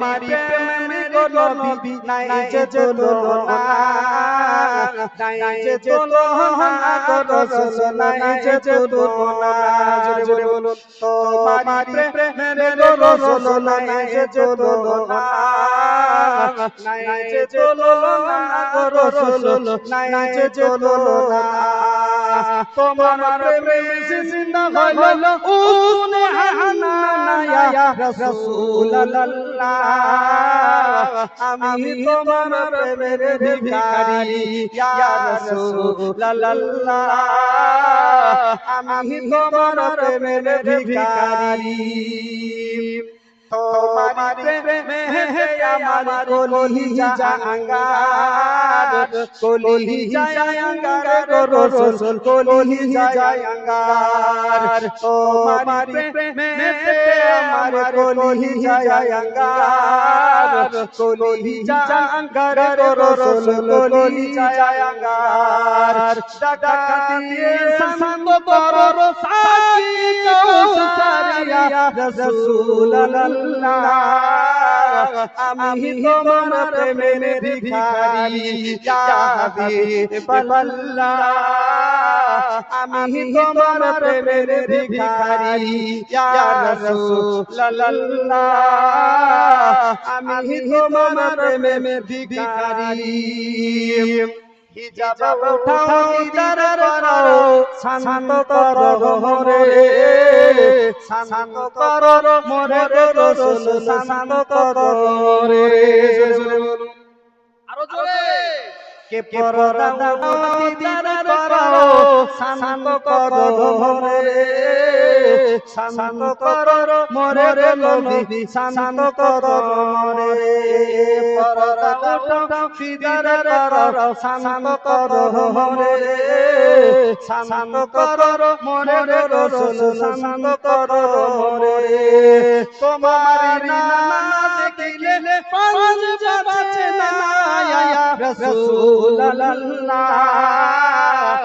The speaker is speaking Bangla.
তোমারি নবী নাই যে চলো না নাই যে চলো না নাই যে চলো না জোরে বলুন তোমারি নাই যে চলো না নাই যে চলো না গো রসুল নাই যে চলো না তোমার প্রেমে জিন্দা হলো উনে হানা আমি তোমার প্রেমের ভিখারি আমি তোমার প্রেমের ভিখারি। তোমার প্রেমে আমার কলি জাঙ্গার কলি জাঙ্গার রসুল কলি জাঙ্গার তোমার প্রেমে আমার কলি জাঙ্গার কলি জাঙ্গার রসুল কলি জাঙ্গার ডাকা দিয়ে শান্ত করো সাকি কৌসারিয়া রাসূলুল্লাহ আমি তোমার প্রেমের ভিখারি ইয়া হাবিবাল্লাহ আমি তোমার প্রেমের ভিখারি। ইয়া রাসূলুল্লাহ। আমি তোমার প্রেমের ভিখারি। হিজাব উঠাও দিদার করো শান্ত করো মোরে। শান্ত করো মোরে রসুল শান্ত করো রে আরও জোরে কে পরদা দিদার শান্ত করো মোরে, শান্ত করো মোরে নবী, শান্ত করো মোরে। পরদা উঠাও দিদার করো, শান্ত করো মোরে, শান্ত করো মোরে রসুল, শান্ত করো মোরে। তোমার নাম দেখিলে পাঁচ বাঁচে না রসুল্লাহ